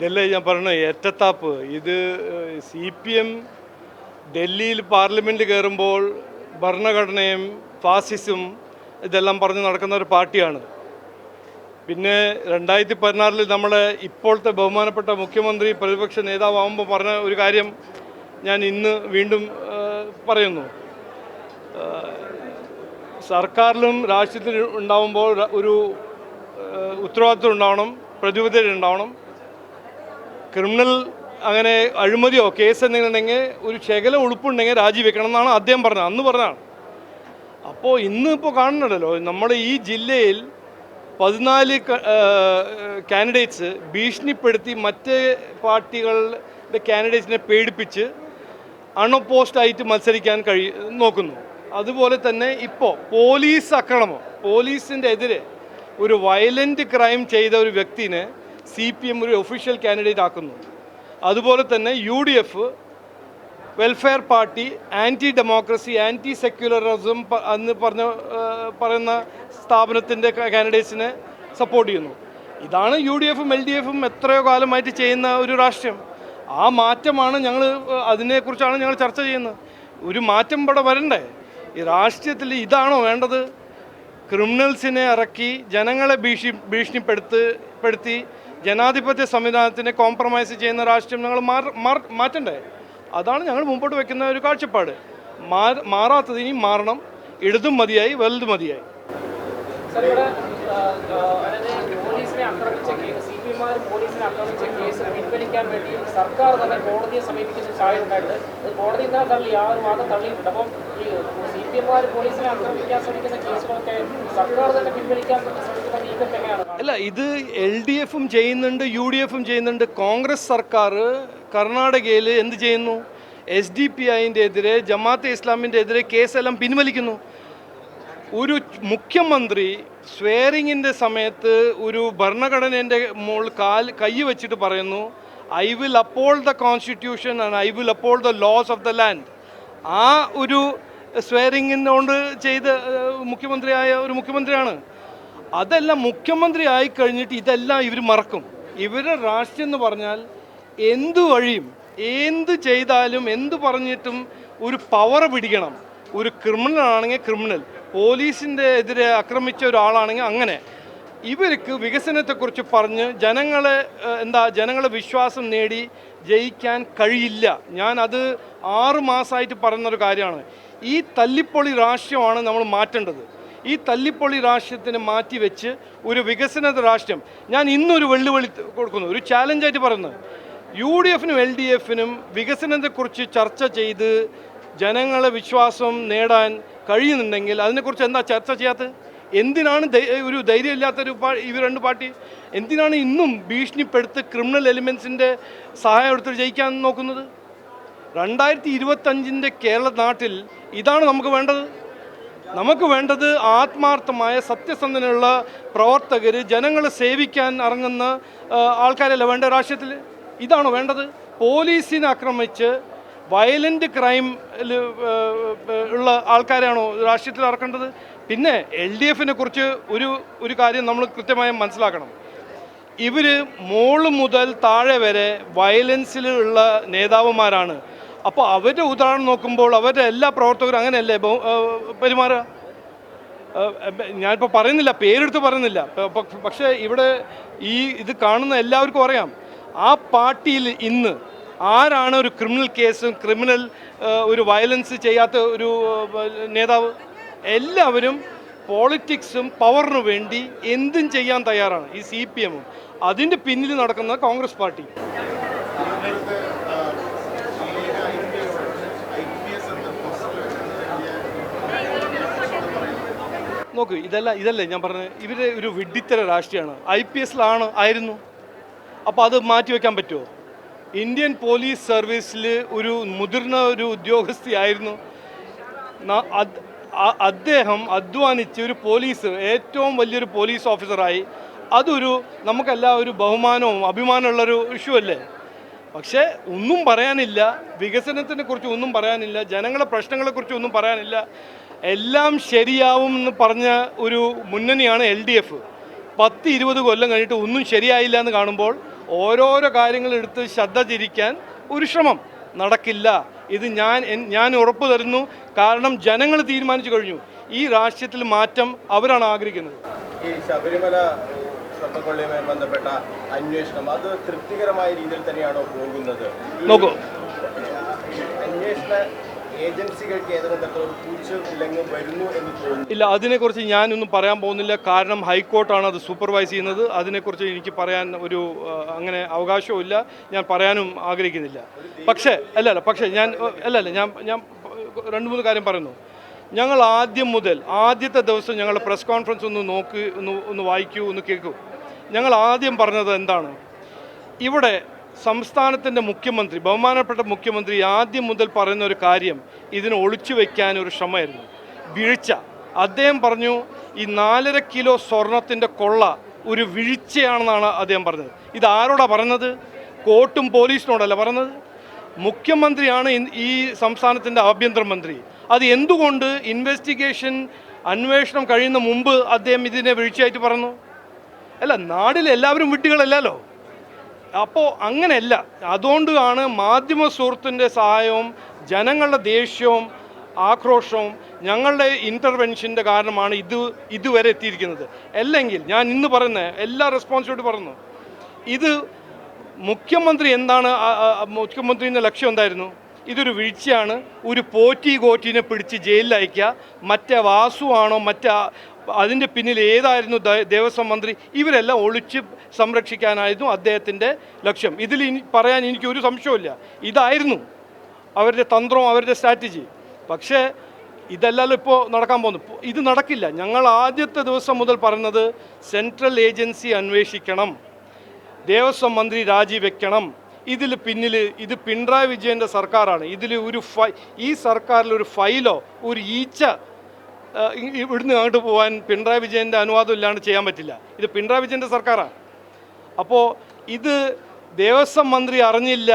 ഇതല്ലേ ഞാൻ പറഞ്ഞു ഏറ്റത്താപ്പ്. ഇത് സി പി എം ഡൽഹിയിൽ പാർലമെന്റ് കയറുമ്പോൾ ഭരണഘടനയും ഫാസിസും ഇതെല്ലാം പറഞ്ഞ് നടക്കുന്ന ഒരു പാർട്ടിയാണ്. പിന്നെ രണ്ടായിരത്തി പതിനാറിൽ നമ്മളെ ഇപ്പോഴത്തെ ബഹുമാനപ്പെട്ട മുഖ്യമന്ത്രി പ്രതിപക്ഷ നേതാവാകുമ്പോൾ പറഞ്ഞ ഒരു കാര്യം ഞാൻ ഇന്ന് വീണ്ടും പറയുന്നു. സർക്കാരിലും രാഷ്ട്രീയത്തിലും ഉണ്ടാവുമ്പോൾ ഒരു ഉത്തരവാദിത്വം ഉണ്ടാവണം പ്രതിബദ്ധത ഉണ്ടാവണം. ക്രിമിനൽ അങ്ങനെ അഴിമതിയോ കേസ് എന്തെങ്കിലും ഉണ്ടെങ്കിൽ ഒരു ശകല ഉളുപ്പുണ്ടെങ്കിൽ രാജിവെക്കണം എന്നാണ് അദ്ദേഹം പറഞ്ഞത്. അന്ന് പറഞ്ഞതാണ്. അപ്പോൾ ഇന്ന് ഇപ്പോൾ കാണുന്നുണ്ടല്ലോ നമ്മുടെ ഈ ജില്ലയിൽ പതിനാല് കാൻഡിഡേറ്റ്സ് ഭീഷണിപ്പെടുത്തി മറ്റ് പാർട്ടികളുടെ കാൻഡിഡേറ്റ്സിനെ പേടിപ്പിച്ച് അൺഒപ്പോസ്ഡ് ആയിട്ട് മത്സരിക്കാൻ കഴി നോക്കുന്നു. അതുപോലെ തന്നെ ഇപ്പോൾ പോലീസ് അക്രമം പോലീസിന്റെ എതിരെ ഒരു വയലന്റ് ക്രൈം ചെയ്ത ഒരു വ്യക്തിനെ സി പി എം ഒരു ഒഫീഷ്യൽ കാൻഡിഡേറ്റ് ആക്കുന്നു. അതുപോലെ തന്നെ U D F welfare party anti democracy anti secularism എന്ന് പറഞ്ഞ പറയുന്ന സ്ഥാപനത്തിന്റെ കാൻഡിഡേറ്റ്സിനെ സപ്പോർട്ട് ചെയ്യുന്നു. ഇതാണ് യു ഡി എഫും എൽ ഡി എഫും എത്രയോ കാലമായിട്ട് ചെയ്യുന്ന ഒരു രാഷ്ട്രീയം. ആ മാറ്റമാണ് ഞങ്ങൾ അതിനെക്കുറിച്ചാണ് ഞങ്ങൾ ചർച്ച ചെയ്യുന്നത്. ഒരു മാറ്റം ഇവിടെ വരണ്ടേ? ഈ രാഷ്ട്രീയത്തിൽ ഇതാണോ വേണ്ടത്? ക്രിമിനൽസിനെ ഇറക്കി ജനങ്ങളെ ഭീഷണി ഭീഷണിപ്പെടുത്ത് പെടുത്തി ജനാധിപത്യ സംവിധാനത്തിനെ കോംപ്രമൈസ് ചെയ്യുന്ന രാഷ്ട്രീയം ഞങ്ങൾ മാറ- മാറ്റണ്ടേ? അതാണ് ഞങ്ങൾ മുമ്പോട്ട് വെക്കുന്ന ഒരു കാഴ്ചപ്പാട്. മാറാത്തത് ഇനി മാറണം. ഇടതും മതിയായി വലുതും മതിയായി. ആ, പോലീസിനെ ആക്രമിച്ച കേസ് പിൻവലിക്കാൻ വേണ്ടി സർക്കാർ തന്നെ കോടതിയെ സമീപിക്കുന്ന സാഹചര്യം ഉണ്ടായിട്ട് അത് കോടതി തന്നെ തള്ളി ആ ഒരു വാദം തള്ളിയിട്ടുണ്ട്. അപ്പം ഈ സി പി എമാർ പോലീസിനെ ആക്രമിക്കാൻ ശ്രമിക്കുന്ന കേസുകളൊക്കെ സർക്കാർ തന്നെ പിൻവലിക്കാൻ ശ്രമിക്കുന്ന നീക്കം എങ്ങനെയാണ്? അല്ല ഇത് എൽ ഡി എഫും ചെയ്യുന്നുണ്ട് യു ഡി എഫും ചെയ്യുന്നുണ്ട്. കോൺഗ്രസ് സർക്കാർ കർണാടകയിൽ എന്ത് ചെയ്യുന്നു? എസ് ഡി പി ഐന്റെ എതിരെ ജമാഅത്തെ ഇസ്ലാമിന്റെ എതിരെ കേസെല്ലാം പിൻവലിക്കുന്നു. ഒരു മുഖ്യമന്ത്രി സ്വെയറിങ്ങിന്റെ സമയത്ത് ഒരു ഭരണഘടനേന്റെ മുകൾ കാൽ കൈ വെച്ചിട്ട് പറയുന്നു I will uphold the constitution and I will uphold the laws of the land ആ ഒരു സ്വെയറിങ്ങിനോണ്ട് ചെയ്ത് മുഖ്യമന്ത്രിയായ ഒരു മുഖ്യമന്ത്രിയാണ്. അതെല്ലാം മുഖ്യമന്ത്രി ആയി കഴിഞ്ഞിട്ട് ഇതെല്ലാം ഇവർ മറക്കും. ഇവരുടെ രാഷ്ട്രീയം എന്ന് പറഞ്ഞാൽ എന്തു വഴിയും എന്ത് ചെയ്താലും എന്ത് പറഞ്ഞിട്ടും ഒരു പവർ പിടിക്കണം. ഒരു ക്രിമിനൽ ആണെങ്കിൽ ക്രിമിനൽ പോലീസിന്റെ എതിരെ ആക്രമിച്ച ഒരാളാണെങ്കിൽ അങ്ങനെ ഇവർക്ക് വികസനത്തെക്കുറിച്ച് പറഞ്ഞ് ജനങ്ങളെ എന്താ ജനങ്ങളെ വിശ്വാസം നേടി ജയിക്കാൻ കഴിയില്ല. ഞാൻ അത് ആറ് മാസമായിട്ട് പറയുന്നൊരു കാര്യമാണ്. ഈ തല്ലിപ്പൊളി രാഷ്ട്രീയമാണ് നമ്മൾ മാറ്റേണ്ടത്. ഈ തല്ലിപ്പൊളി രാഷ്ട്രീയത്തിന് മാറ്റി വെച്ച് ഒരു വികസന രാഷ്ട്രീയം ഞാൻ ഇന്നൊരു വെല്ലുവിളി കൊടുക്കുന്നു. ഒരു ചാലഞ്ചായിട്ട് പറയുന്നത് യു ഡി എഫിനും എൽ ഡി എഫിനും വികസനത്തെക്കുറിച്ച് ചർച്ച ചെയ്ത് ജനങ്ങളെ വിശ്വാസം നേടാൻ കഴിയുന്നുണ്ടെങ്കിൽ അതിനെക്കുറിച്ച് എന്താ ചർച്ച ചെയ്യാത്തത്? എന്തിനാണ് ഒരു ധൈര്യമില്ലാത്തൊരു പാ ഇവർ രണ്ട് പാർട്ടി? എന്തിനാണ് ഇന്നും ഭീഷണിപ്പെടുത്ത് ക്രിമിനൽ എലിമെൻസിന്റെ സഹായം എടുത്ത് ജയിക്കാൻ നോക്കുന്നത്? രണ്ടായിരത്തി ഇരുപത്തഞ്ചിന്റെ കേരള നാട്ടിൽ ഇതാണ് നമുക്ക് വേണ്ടത്. നമുക്ക് വേണ്ടത് ആത്മാർത്ഥമായ സത്യസന്ധനുള്ള പ്രവർത്തകർ ജനങ്ങളെ സേവിക്കാൻ ഇറങ്ങുന്ന ആൾക്കാരല്ല വേണ്ട രാഷ്ട്രീയത്തിൽ ഇതാണോ വേണ്ടത്? പോലീസിനെ ആക്രമിച്ച് വയലന്റ് ക്രൈം ഉള്ള ആൾക്കാരാണോ രാഷ്ട്രീയത്തിൽ ഇറക്കേണ്ടത് പിന്നെ എൽ ഡി എഫിനെ കുറിച്ച് ഒരു ഒരു കാര്യം നമ്മൾ കൃത്യമായും മനസ്സിലാക്കണം. ഇവർ മോൾ മുതൽ താഴെ വരെ വയലൻസിലുള്ള നേതാവുമാരാണ് അപ്പോൾ അവരുടെ ഉദാഹരണം നോക്കുമ്പോൾ അവരുടെ എല്ലാ പ്രവർത്തകരും അങ്ങനെയല്ലേ? പെരുമാറുക? ഞാനിപ്പോൾ പറയുന്നില്ല പേരെടുത്ത് പറയുന്നില്ല. പക്ഷേ ഇവിടെ ഈ ഇത് കാണുന്ന എല്ലാവർക്കും അറിയാം. ആ പാർട്ടിയിൽ ഇന്ന് ആരാണ് ഒരു ക്രിമിനൽ കേസും ക്രിമിനൽ ഒരു വയലൻസ് ചെയ്യാത്ത ഒരു നേതാവ്? എല്ലാവരും പോളിറ്റിക്സും പവറിനു വേണ്ടി എന്തും ചെയ്യാൻ തയ്യാറാണ് ഈ സി പി എമ്മും. അതിന്റെ പിന്നിൽ നടക്കുന്ന കോൺഗ്രസ് പാർട്ടി. നോക്കൂ ഇതല്ല ഇതല്ലേ ഞാൻ പറഞ്ഞത്. ഇവർ ഒരു വിഡ്ഢിത്തര രാഷ്ട്രീയമാണ്. ഐ പി എസിലാണ് ആയിരുന്നു. അപ്പോൾ അത് മാറ്റിവെക്കാൻ പറ്റുമോ ഇന്ത്യൻ പോലീസ് സർവീസിൽ ഒരു മുതിർന്ന ഒരു ഉദ്യോഗസ്ഥയായിരുന്നു അദ്ദേഹം അധ്വാനിച്ച് ഒരു പോലീസ് ഏറ്റവും വലിയൊരു പോലീസ് ഓഫീസറായി. അതൊരു നമുക്കെല്ലാം ഒരു ബഹുമാനവും അഭിമാനമുള്ളൊരു ഇഷ്യൂ അല്ലേ? പക്ഷേ ഒന്നും പറയാനില്ല. വികസനത്തിനെ കുറിച്ച് ഒന്നും പറയാനില്ല. ജനങ്ങളെ പ്രശ്നങ്ങളെ കുറിച്ച് ഒന്നും പറയാനില്ല. എല്ലാം ശരിയാവും എന്ന് പറഞ്ഞ ഒരു മുന്നണിയാണ് എൽ ഡി എഫ്. പത്ത് ഇരുപത് കൊല്ലം കഴിഞ്ഞിട്ട് ഒന്നും ശരിയായില്ല എന്ന് കാണുമ്പോൾ ഓരോരോ കാര്യങ്ങൾ എടുത്ത് ശ്രദ്ധ തിരിക്കാൻ ഒരു ശ്രമം നടക്കില്ല. ഇത് ഞാൻ ഞാൻ ഉറപ്പ് തരുന്നു. കാരണം ജനങ്ങൾ തീരുമാനിച്ചു കഴിഞ്ഞു. ഈ രാഷ്ട്രീയത്തിൽ മാറ്റം അവരാണ് ആഗ്രഹിക്കുന്നത്. ഈ ശബരിമല സ്വർണക്കൊള്ളിയുമായി ബന്ധപ്പെട്ട അന്വേഷണം അത് തൃപ്തികരമായ രീതിയിൽ തന്നെയാണോ പോകുന്നത്? നോക്കൂ. അന്വേഷണ വരുന്നു ഇല്ല അതിനെക്കുറിച്ച് ഞാനൊന്നും പറയാൻ പോകുന്നില്ല. കാരണം ഹൈക്കോർട്ടാണ് അത് സൂപ്പർവൈസ് ചെയ്യുന്നത്. അതിനെക്കുറിച്ച് എനിക്ക് പറയാൻ ഒരു അങ്ങനെ അവകാശവുമില്ല ഞാൻ പറയാനും ആഗ്രഹിക്കുന്നില്ല. പക്ഷേ അല്ല അല്ല പക്ഷേ ഞാൻ അല്ല അല്ല ഞാൻ ഞാൻ രണ്ട് മൂന്ന് കാര്യം പറയുന്നു. ഞങ്ങൾ ആദ്യം മുതൽ ആദ്യത്തെ ദിവസം ഞങ്ങളുടെ പ്രസ് കോൺഫറൻസ് ഒന്ന് നോക്കി ഒന്ന് ഒന്ന് വായിക്കൂ ഒന്ന് കേൾക്കൂ. ഞങ്ങൾ ആദ്യം പറഞ്ഞത് എന്താണ്? ഇവിടെ സംസ്ഥാനത്തിന്റെ മുഖ്യമന്ത്രി ബഹുമാനപ്പെട്ട മുഖ്യമന്ത്രി ആദ്യം മുതൽ പറയുന്ന ഒരു കാര്യം ഇതിനെ ഒളിച്ചു വയ്ക്കാൻ ഒരു ശ്രമമായിരുന്നു. വീഴ്ച. അദ്ദേഹം പറഞ്ഞു ഈ നാലര കിലോ സ്വർണത്തിന്റെ കൊള്ള ഒരു വീഴ്ചയാണെന്നാണ് അദ്ദേഹം പറഞ്ഞത്. ഇത് ആരോടാ പറഞ്ഞത്? കോർട്ടും പോലീസിനോടല്ല പറഞ്ഞത്. മുഖ്യമന്ത്രിയാണ് ഈ സംസ്ഥാനത്തിന്റെ ആഭ്യന്തരമന്ത്രി അത് എന്തുകൊണ്ട് ഇൻവെസ്റ്റിഗേഷൻ അന്വേഷണം കഴിയുന്ന മുമ്പ് അദ്ദേഹം ഇതിനെ വീഴ്ചയായിട്ട് പറഞ്ഞു? അല്ല നാടിൽ എല്ലാവരും വിട്ടുകളല്ലല്ലോ അപ്പോൾ അങ്ങനെയല്ല. അതുകൊണ്ടാണ് മാധ്യമ സുഹൃത്തിന്റെ സഹായവും ജനങ്ങളുടെ ദേഷ്യവും ആക്രോഷവും ഞങ്ങളുടെ ഇന്റർവെൻഷന്റെ കാരണമാണ് ഇത് ഇതുവരെ എത്തിയിരിക്കുന്നത്. അല്ലെങ്കിൽ ഞാൻ ഇന്ന് പറയുന്ന എല്ലാ റെസ്പോൺസിബിലിറ്റി പറഞ്ഞു ഇത് മുഖ്യമന്ത്രി എന്താണ് മുഖ്യമന്ത്രിയുടെ ലക്ഷ്യം എന്തായിരുന്നു? ഇതൊരു വീഴ്ചയാണ്. ഒരു പോറ്റി കോറ്റിനെ പിടിച്ച് ജയിലിൽ അയക്കുക മറ്റേ വാസുവാണോ മറ്റേ അതിന്റെ പിന്നിൽ ഏതായിരുന്നു ദേവസ്വം മന്ത്രി? ഇവരെല്ലാം ഒളിച്ച് സംരക്ഷിക്കാനായിരുന്നു അദ്ദേഹത്തിന്റെ ലക്ഷ്യം. ഇതിൽ പറയാൻ എനിക്ക് ഒരു സംശയമില്ല ഇതായിരുന്നു അവരുടെ തന്ത്രവും അവരുടെ സ്ട്രാറ്റജി. പക്ഷേ ഇതല്ലല്ലോ ഇപ്പോൾ നടക്കാൻ പോകുന്നു. ഇത് നടക്കില്ല. ഞങ്ങൾ ആദ്യത്തെ ദിവസം മുതൽ പറയുന്നത് സെൻട്രൽ ഏജൻസി അന്വേഷിക്കണം. ദേവസ്വം മന്ത്രി രാജിവെക്കണം. ഇതിൽ പിന്നിൽ ഇത് പിണറായി വിജയന്റെ സർക്കാരാണ്. ഇതിൽ ഒരു ഫൈ ഈ സർക്കാരിൽ ഒരു ഫൈലോ ഒരു ഈച്ച ഇവിടുന്ന് അങ്ങോട്ട് പോകാൻ പിണറായി വിജയന്റെ അനുവാദം ഇല്ലാണ്ട് ചെയ്യാൻ പറ്റില്ല. ഇത് പിണറായി വിജയന്റെ സർക്കാരാണ് അപ്പോൾ ഇത് ദേവസ്വം മന്ത്രി അറിഞ്ഞില്ല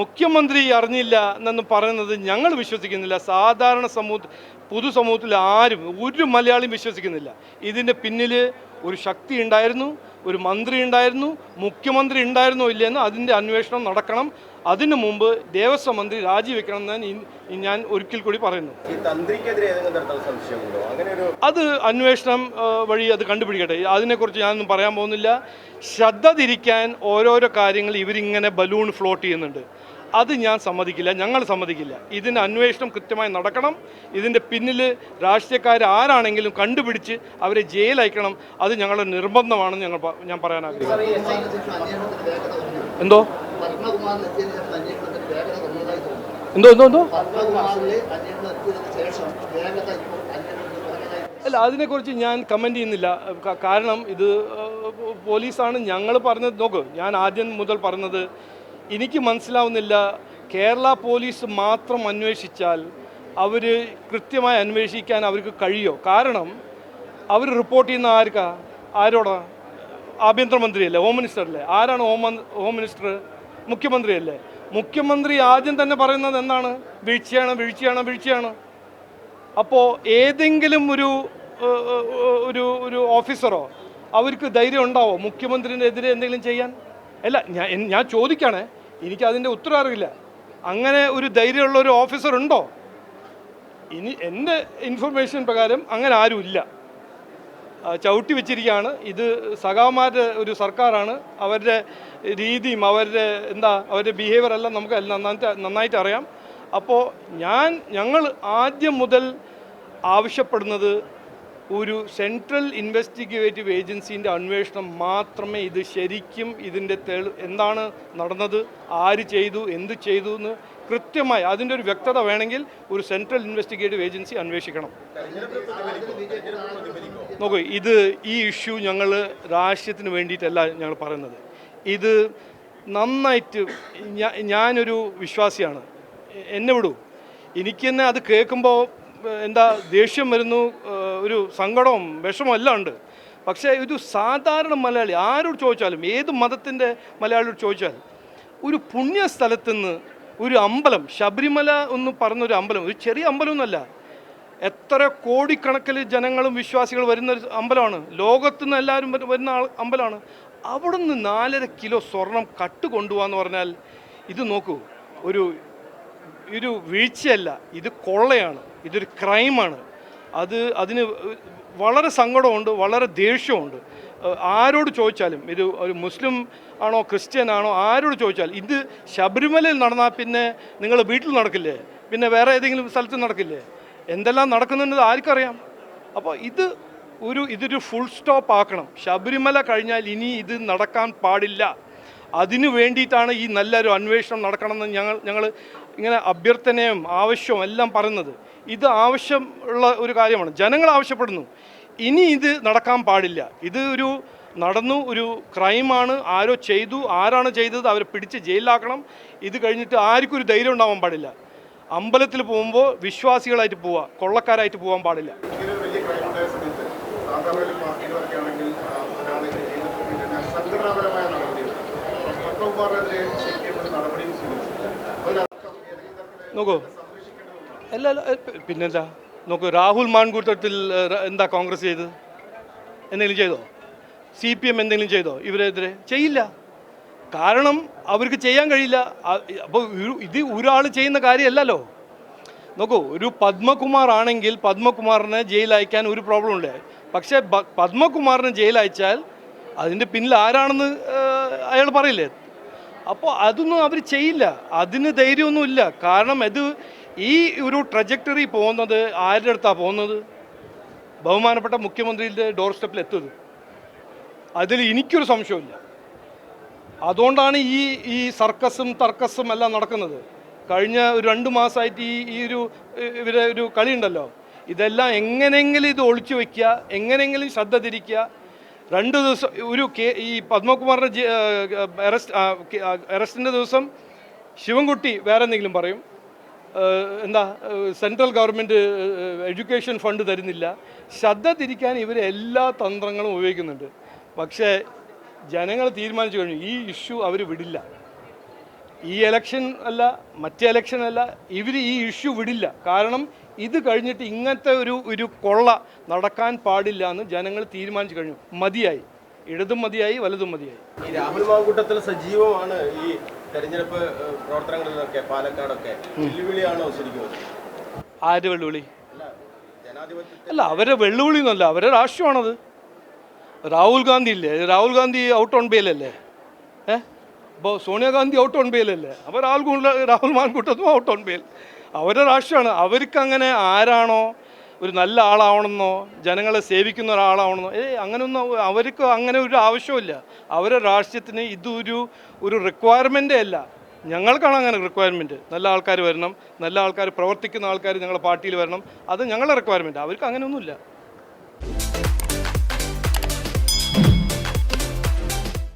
മുഖ്യമന്ത്രി അറിഞ്ഞില്ല എന്നൊന്നും പറയുന്നത് ഞങ്ങൾ വിശ്വസിക്കുന്നില്ല. സാധാരണ സമൂഹ പൊതുസമൂഹത്തിൽ ആരും ഒരു മലയാളിയും വിശ്വസിക്കുന്നില്ല. ഇതിന്റെ പിന്നിൽ ഒരു ശക്തി ഉണ്ടായിരുന്നു. ഒരു മന്ത്രി ഉണ്ടായിരുന്നു മുഖ്യമന്ത്രി ഉണ്ടായിരുന്നോ ഇല്ലയെന്ന് അതിന്റെ അന്വേഷണം നടക്കണം. അതിനു മുമ്പ് ദേവസ്വം മന്ത്രി രാജിവെക്കണം എന്ന് ഞാൻ- ഒരിക്കൽ കൂടി പറയുന്നു. അത് അന്വേഷണം വഴി അത് കണ്ടുപിടിക്കട്ടെ. അതിനെക്കുറിച്ച് ഞാനൊന്നും പറയാൻ പോകുന്നില്ല. ശ്രദ്ധ തിരിക്കാൻ ഓരോരോ കാര്യങ്ങൾ ഇവരിങ്ങനെ ബലൂൺ ഫ്ലോട്ട് ചെയ്യുന്നുണ്ട്. അത് ഞാൻ സമ്മതിക്കില്ല ഞങ്ങൾ സമ്മതിക്കില്ല. ഇതിന്റെ അന്വേഷണം കൃത്യമായി നടക്കണം. ഇതിന്റെ പിന്നിൽ രാഷ്ട്രീയക്കാർ ആരാണെങ്കിലും കണ്ടുപിടിച്ച് അവരെ ജയിൽ അയക്കണം അത് ഞങ്ങളുടെ നിർബന്ധമാണെന്ന് ഞങ്ങൾ ഞാൻ പറയാൻ ആഗ്രഹിക്കുന്നു. എന്തോ? എന്തോ എന്തോ എന്തോ? അല്ല അതിനെക്കുറിച്ച് ഞാൻ കമന്റ് ചെയ്യുന്നില്ല. കാരണം ഇത് പോലീസാണ് ഞങ്ങൾ പറഞ്ഞത്. നോക്ക് ഞാൻ ആദ്യം മുതൽ പറഞ്ഞത് എനിക്ക് മനസ്സിലാവുന്നില്ല കേരള പോലീസ് മാത്രം അന്വേഷിച്ചാൽ അവർ കൃത്യമായി അന്വേഷിക്കാൻ അവർക്ക് കഴിയോ? കാരണം അവർ റിപ്പോർട്ട് ചെയ്യുന്ന ആർക്കാ? ആരോടാ? ആഭ്യന്തരമന്ത്രിയല്ലേ ഹോം മിനിസ്റ്റർ അല്ലേ? ആരാണ് ഹോം ഹോം മിനിസ്റ്റർ മുഖ്യമന്ത്രിയല്ലേ? മുഖ്യമന്ത്രി ആദ്യം തന്നെ പറയുന്നത് എന്താണ്? വീഴ്ചയാണ് വീഴ്ചയാണ് വീഴ്ചയാണ്. അപ്പോൾ ഏതെങ്കിലും ഒരു ഒരു ഒരു ഓഫീസറോ അവർക്ക് ധൈര്യം ഉണ്ടാവോ മുഖ്യമന്ത്രിനെതിരെ എന്തെങ്കിലും ചെയ്യാൻ? അല്ല ഞാൻ ഞാൻ ചോദിക്കാണേ എനിക്ക് അതിന്റെ ഉത്തരം അറിയില്ല. അങ്ങനെ ഒരു ധൈര്യമുള്ള ഒരു ഓഫീസർ ഉണ്ടോ? ഇനി എന്റെ ഇൻഫർമേഷൻ പ്രകാരം അങ്ങനെ ആരുമില്ല ചവിട്ടി വെച്ചിരിക്കുകയാണ്. ഇത് സഖാമാരുടെ ഒരു സർക്കാരാണ്. അവരുടെ രീതിയും അവരുടെ എന്താ അവരുടെ ബിഹേവിയർ എല്ലാം നമുക്ക് നന്നായിട്ട് നന്നായിട്ട് അറിയാം. അപ്പോൾ ഞാൻ ഞങ്ങൾ ആദ്യം മുതൽ ആവശ്യപ്പെടുന്നത് ഒരു സെൻട്രൽ ഇൻവെസ്റ്റിഗേറ്റീവ് ഏജൻസിന്റെ അന്വേഷണം മാത്രമേ ഇത് ശരിക്കും ഇതിന്റെ തെളി എന്താണ് നടന്നത് ആര് ചെയ്തു എന്ത് ചെയ്തു എന്ന് കൃത്യമായി അതിന്റെ ഒരു വ്യക്തത വേണമെങ്കിൽ ഒരു സെൻട്രൽ ഇൻവെസ്റ്റിഗേറ്റീവ് ഏജൻസി അന്വേഷിക്കണം. നോക്കൂ ഇത് ഈ ഇഷ്യൂ ഞങ്ങൾ രാഷ്ട്രീയത്തിന് വേണ്ടിയിട്ടല്ല ഞങ്ങൾ പറയുന്നത്. ഇത് നന്നായിട്ട് ഞാനൊരു വിശ്വാസിയാണ്. എന്നെ വിടൂ. എനിക്ക് തന്നെ അത് കേൾക്കുമ്പോൾ എന്താ ദേഷ്യം വരുന്നു ഒരു സങ്കടവും വിഷമവും എല്ലാം ഉണ്ട്. പക്ഷേ ഒരു സാധാരണ മലയാളി ആരോട് ചോദിച്ചാലും ഏത് മതത്തിന്റെ മലയാളിയോട് ചോദിച്ചാൽ ഒരു പുണ്യ സ്ഥലത്ത് നിന്ന് ഒരു അമ്പലം ശബരിമല എന്ന് പറഞ്ഞൊരു അമ്പലം ഒരു ചെറിയ അമ്പലമൊന്നുമല്ല എത്ര കോടിക്കണക്കിൽ ജനങ്ങളും വിശ്വാസികൾ വരുന്ന ഒരു അമ്പലമാണ്. ലോകത്തു നിന്ന് എല്ലാവരും വരുന്ന അമ്പലമാണ്. അവിടുന്ന് നാലര കിലോ സ്വർണം കട്ട് കൊണ്ടുപോകാന്ന് പറഞ്ഞാൽ ഇത് നോക്കൂ ഒരു ഒരു വീഴ്ചയല്ല ഇത് കൊള്ളയാണ്. ഇതൊരു ക്രൈമാണ്. അത് അതിന് വളരെ സങ്കടമുണ്ട് വളരെ ദേഷ്യമുണ്ട്. ആരോട് ചോദിച്ചാലും ഇത് ഒരു മുസ്ലിം ആണോ ക്രിസ്ത്യൻ ആണോ ആരോട് ചോദിച്ചാലും ഇത് ശബരിമലയിൽ നടന്നാൽ പിന്നെ നിങ്ങൾ വീട്ടിൽ നടക്കില്ലേ? പിന്നെ വേറെ ഏതെങ്കിലും സ്ഥലത്ത് നടക്കില്ലേ? എന്തെല്ലാം നടക്കുന്നുണ്ടെന്ന് ആർക്കറിയാം? അപ്പോൾ ഇത് ഒരു ഇതൊരു ഫുൾ സ്റ്റോപ്പ് ആക്കണം. ശബരിമല കഴിഞ്ഞാൽ ഇനി ഇത് നടക്കാൻ പാടില്ല. അതിനു വേണ്ടിയിട്ടാണ് ഈ നല്ലൊരു അന്വേഷണം നടക്കണമെന്ന് ഞങ്ങൾ ഞങ്ങൾ ഇങ്ങനെ അഭ്യർത്ഥനയും ആവശ്യവും എല്ലാം പറയുന്നത്. ഇത് ആവശ്യമുള്ള ഒരു കാര്യമാണ്. ജനങ്ങൾ ആവശ്യപ്പെടുന്നു. ഇനി ഇത് നടക്കാൻ പാടില്ല. ഇത് ഒരു നടന്നു ഒരു ക്രൈമാണ് ആരോ ചെയ്തു ആരാണ് ചെയ്തത് അവരെ പിടിച്ച് ജയിലിലാക്കണം. ഇത് കഴിഞ്ഞിട്ട് ആർക്കും ഒരു ധൈര്യം ഉണ്ടാവാൻ പാടില്ല. അമ്പലത്തിൽ പോകുമ്പോൾ വിശ്വാസികളായിട്ട് പോവുക കൊള്ളക്കാരായിട്ട് പോകാൻ പാടില്ല. നോക്കൂ. അല്ല അല്ല എ, പി- പിന്നെന്താ? നോക്കൂ രാഹുൽ മാൻകൂട്ടത്തിൽ എന്താ കോൺഗ്രസ് ചെയ്തത്? എന്തെങ്കിലും ചെയ്തോ? സി പി എം എന്തെങ്കിലും ചെയ്തോ ഇവരെതിരെ? ചെയ്യില്ല. കാരണം അവർക്ക് ചെയ്യാൻ കഴിയില്ല. അപ്പോൾ ഇത് ഒരാൾ ചെയ്യുന്ന കാര്യമല്ലല്ലോ. നോക്കൂ ഒരു പത്മകുമാർ ആണെങ്കിൽ പത്മകുമാറിനെ ജയിലിൽ അയക്കാൻ ഒരു പ്രോബ്ലം ഉണ്ട്. പക്ഷേ പത്മകുമാറിനെ ജയിൽ അയച്ചാൽ അതിന്റെ പിന്നിൽ ആരാണെന്ന് അയാൾ പറയില്ലേ? അപ്പോൾ അതൊന്നും അവർ ചെയ്യില്ല. അതിന് ധൈര്യമൊന്നുമില്ല. കാരണം ഇത് ഈ ഒരു ട്രജക്ടറി പോകുന്നത് ആരുടെ അടുത്താണ് പോകുന്നത്? ബഹുമാനപ്പെട്ട മുഖ്യമന്ത്രിയുടെ ഡോർ സ്റ്റെപ്പിൽ എത്തുന്നത്. അതിൽ എനിക്കൊരു സംശയമില്ല അതുകൊണ്ടാണ് ഈ ഈ സർക്കസും തർക്കസും എല്ലാം നടക്കുന്നത്. കഴിഞ്ഞ ഒരു രണ്ട് മാസമായിട്ട് ഈ ഈ ഒരു ഇവരെ ഒരു കളി ഉണ്ടല്ലോ ഇതെല്ലാം എങ്ങനെയെങ്കിലും ഇത് ഒളിച്ചു വയ്ക്കുക എങ്ങനെയെങ്കിലും ശ്രദ്ധ തിരിക്കുക. രണ്ട് ദിവസം ഒരു കേ ഈ പത്മകുമാറിന്റെ അറസ്റ്റ് അറസ്റ്റിന്റെ ദിവസം ശിവൻകുട്ടി വേറെ എന്തെങ്കിലും പറയും? എന്താ സെൻട്രൽ ഗവൺമെന്റ് എഡ്യൂക്കേഷൻ ഫണ്ട് തരുന്നില്ല. ശ്രദ്ധ തിരിക്കാൻ ഇവർ എല്ലാ തന്ത്രങ്ങളും ഉപയോഗിക്കുന്നുണ്ട്. പക്ഷേ ജനങ്ങൾ തീരുമാനിച്ചു കഴിഞ്ഞു ഈ ഇഷ്യൂ അവർ വിടില്ല. ഈ എലക്ഷൻ അല്ല മറ്റേ എലക്ഷൻ അല്ല ഇവർ ഈ ഇഷ്യൂ വിടില്ല. കാരണം ഇത് കഴിഞ്ഞിട്ട് ഇങ്ങനത്തെ ഒരു ഒരു കൊള്ള നടക്കാൻ പാടില്ല എന്ന് ജനങ്ങൾ തീരുമാനിച്ചു കഴിഞ്ഞു. മതിയായി. ഇടതും മതിയായി വലതും മതിയായി. ഈ രാഹുൽ മാങ്കൂട്ടത്തിൽ സജീവമാണ് ഈ തെരഞ്ഞെടുപ്പ് പ്രവർത്തനങ്ങളിലൊക്കെ പാലക്കാടൊക്കെ. വെല്ലുവിളിയാണോ ശരിക്കും? ആര് വെല്ലുവിളി? അല്ല അവരെ വെല്ലുവിളി ഒന്നുമല്ല അവരെ രാഷ്ട്രീയമാണത്. രാഹുൽ ഗാന്ധി ഇല്ലേ? രാഹുൽ ഗാന്ധി ഔട്ട് ഓൺ ബെയിലല്ലേ ഏ? അപ്പോൾ സോണിയാഗാന്ധി ഔട്ട് ഓൺ ബെയിലല്ലേ അപ്പോൾ രാഹുൽ രാഹുൽ മാൻകൂട്ടത്തും ഔട്ട് ഓൺ ബെയിൽ അവരെ രാഷ്ട്രീയമാണ്. അവർക്ക് അങ്ങനെ ആരാണോ ഒരു നല്ല ആളാവണമെന്നോ ജനങ്ങളെ സേവിക്കുന്ന ഒരാളാവണമെന്നോ ഏ അങ്ങനെയൊന്നും അവ- അവർക്ക് അങ്ങനെ ഒരു ആവശ്യമില്ല അവരെ രാഷ്ട്രീയത്തിന് ഇതൊരു ഒരു റിക്വയർമെന്റ് അല്ല. ഞങ്ങൾക്കാണ് അങ്ങനെ റിക്വയർമെന്റ് നല്ല ആൾക്കാർ വരണം നല്ല ആൾക്കാർ പ്രവർത്തിക്കുന്ന ആൾക്കാർ ഞങ്ങളുടെ പാർട്ടിയിൽ വരണം അത് ഞങ്ങളുടെ റിക്വയർമെന്റ് അവർക്ക് അങ്ങനെയൊന്നുമില്ല.